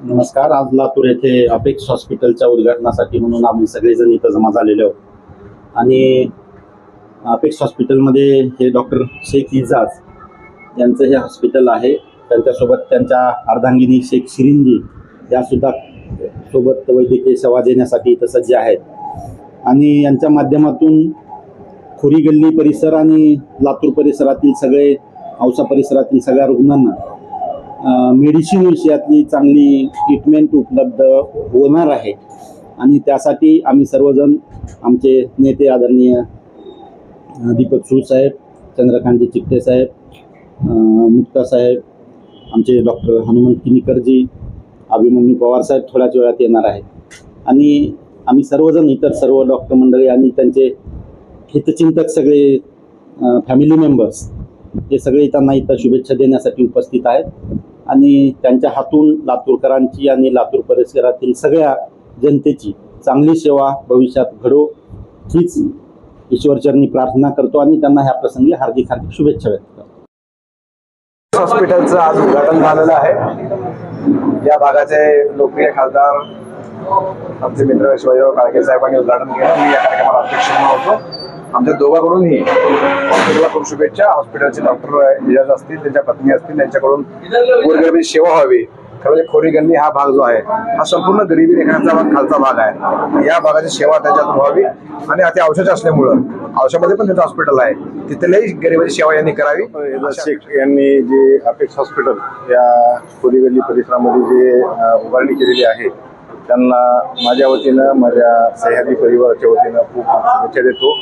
नमस्कार आज लातूर येथे अपेक्स हॉस्पिटलच्या उद्घाटनासाठी म्हणून आम्ही सगळेजण इथं जमा झालेले आहोत. आणि अपेक्स हॉस्पिटलमध्ये हे डॉक्टर शेख इजाज यांचं हे हॉस्पिटल आहे. त्यांच्यासोबत त्यांच्या अर्धांगिनी शेख शिरिंजी यासुद्धा सोबत वैद्यकीय सेवा देण्यासाठी इथं सज्ज आहेत. आणि यांच्या माध्यमातून खोरी गल्ली परिसर आणि लातूर परिसरातील सगळे औसा परिसरातील सगळ्या रुग्णांना मेडिसिन विषयातली चांगली ट्रीटमेंट उपलब्ध होणार आहे. आणि त्यासाठी आम्ही सर्वजण आमचे नेते आदरणीय दीपक साहेब चंद्रकांतजी चिकटे साहेब मुक्ता साहेब आमचे डॉक्टर हनुमंत किनीकरजी अभिमन्यू पवार साहेब थोड्याच वेळात येणार आहेत. आणि आम्ही सर्वजण इतर सर्व डॉक्टर मंडळी आणि त्यांचे हितचिंतक सगळे फॅमिली मेंबर्स हे सगळे त्यांना इथं शुभेच्छा देण्यासाठी उपस्थित आहेत. आणि त्यांच्या हातून लातूरकरांची आणि लातूर परिसरातील सगळ्या जनतेची चांगली सेवा भविष्यात घडो हीच ईश्वरचरणी प्रार्थना करतो आणि त्यांना ह्या प्रसंगी हार्दिक हार्दिक शुभेच्छा व्यक्त करतो. हॉस्पिटलचं आज उद्घाटन झालेलं आहे. या भागाचे लोकप्रिय खासदार आमचे मित्र शिवाजीराव काळके साहेबांनी उद्घाटन केलं. मी या कार्यक्रमाला अध्यक्ष म्हणून होतो. आमच्या दोघांकडूनही हॉस्पिटलला खूप शुभेच्छा. हॉस्पिटलचे डॉक्टर इजाज असतील त्यांच्या पत्नी असतील त्यांच्याकडून गोरगरिबी सेवा व्हावी. खरं म्हणजे खोरी गल्ली हा भाग जो आहे हा संपूर्ण गरिबी रेखांचा भाग खालचा भाग आहे. या भागाची सेवा त्याच्यातून व्हावी. आणि आता औषध असल्यामुळं औषधामध्ये पण त्यांचं हॉस्पिटल आहे. तिथलेही गरिबाची सेवा यांनी करावी. शेख यांनी जे अपेक्स हॉस्पिटल या कोरीगल्ली परिसरामध्ये जे उभारणी केलेली आहे त्यांना माझ्या वतीनं माझ्या सह्याद्री परिवाराच्या वतीनं खूप खूप शुभेच्छा देतो.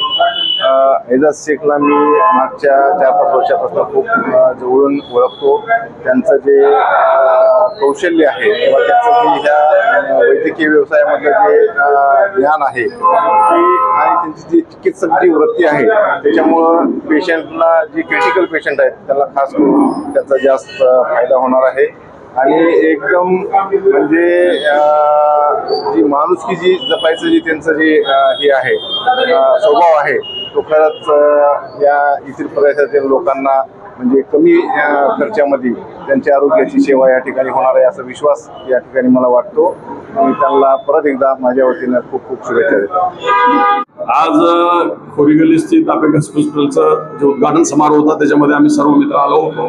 एजाज शेखला मी मागच्या चार पाच वर्षापासून खूप जवळून ओळखतो. त्यांचं जे कौशल्य आहे किंवा त्यांचं जे ह्या वैद्यकीय व्यवसायामधलं जे ज्ञान आहे की आणि त्यांची जी चिकित्सक जी वृत्ती आहे त्याच्यामुळं पेशंटला जे क्रिटिकल पेशंट आहेत त्यांना खास करून त्याचा जास्त फायदा होणार आहे. आणि एकदम म्हणजे जी माणुसकी जी जपायचं जी त्यांचं जे हे आहे स्वभाव आहे तो खरंच या येथील प्रदेशातील लोकांना म्हणजे कमी खर्चामध्ये त्यांच्या आरोग्याची सेवा या ठिकाणी होणार आहे असा विश्वास या ठिकाणी मला वाटतो. मी त्यांना परत एकदा माझ्या वतीनं खूप खूप शुभेच्छा देतो. आज खोरीगली स्थित अपेक्स हॉस्पिटलचं जे उद्घाटन समारोह होता त्याच्यामध्ये आम्ही सर्व मित्र आलो होतो.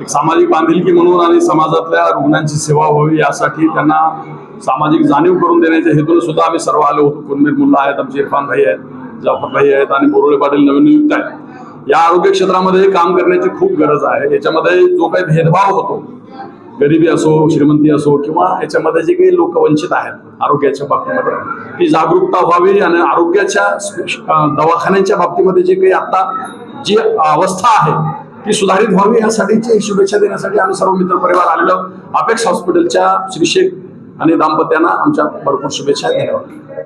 एक सामाजिक बांधिलकी म्हणून आणि समाजातल्या रुग्णांची सेवा व्हावी यासाठी त्यांना सामाजिक जाणीव करून देण्याच्या हेतून सुद्धा आम्ही सर्व आलो होतो. कुर्मीर मुल्ला आहेत आमचे इरफान भाई आहेत. जाफर भाई आहेत आणि बोरोळे पाटील नवीन नियुक्त आहेत या आरोग्य क्षेत्रामध्ये काम करण्याची खूप गरज आहे. याच्यामध्ये जो काही भेदभाव होतो गरिबी असो श्रीमंती असो किंवा याच्यामध्ये जे काही लोक वंचित आहेत आरोग्याच्या बाबतीमध्ये ती जागरूकता व्हावी आणि आरोग्याच्या दवाखान्यांच्या बाबतीमध्ये जे काही आता जी अवस्था आहे ती सुधारित व्हावी यासाठीची शुभेच्छा देण्यासाठी आम्ही सर्व मित्र परिवार आलेलो. अपेक्स हॉस्पिटलच्या श्री शेख आणि दाम्पत्यांना आमच्या भरपूर शुभेच्छा धन्यवाद.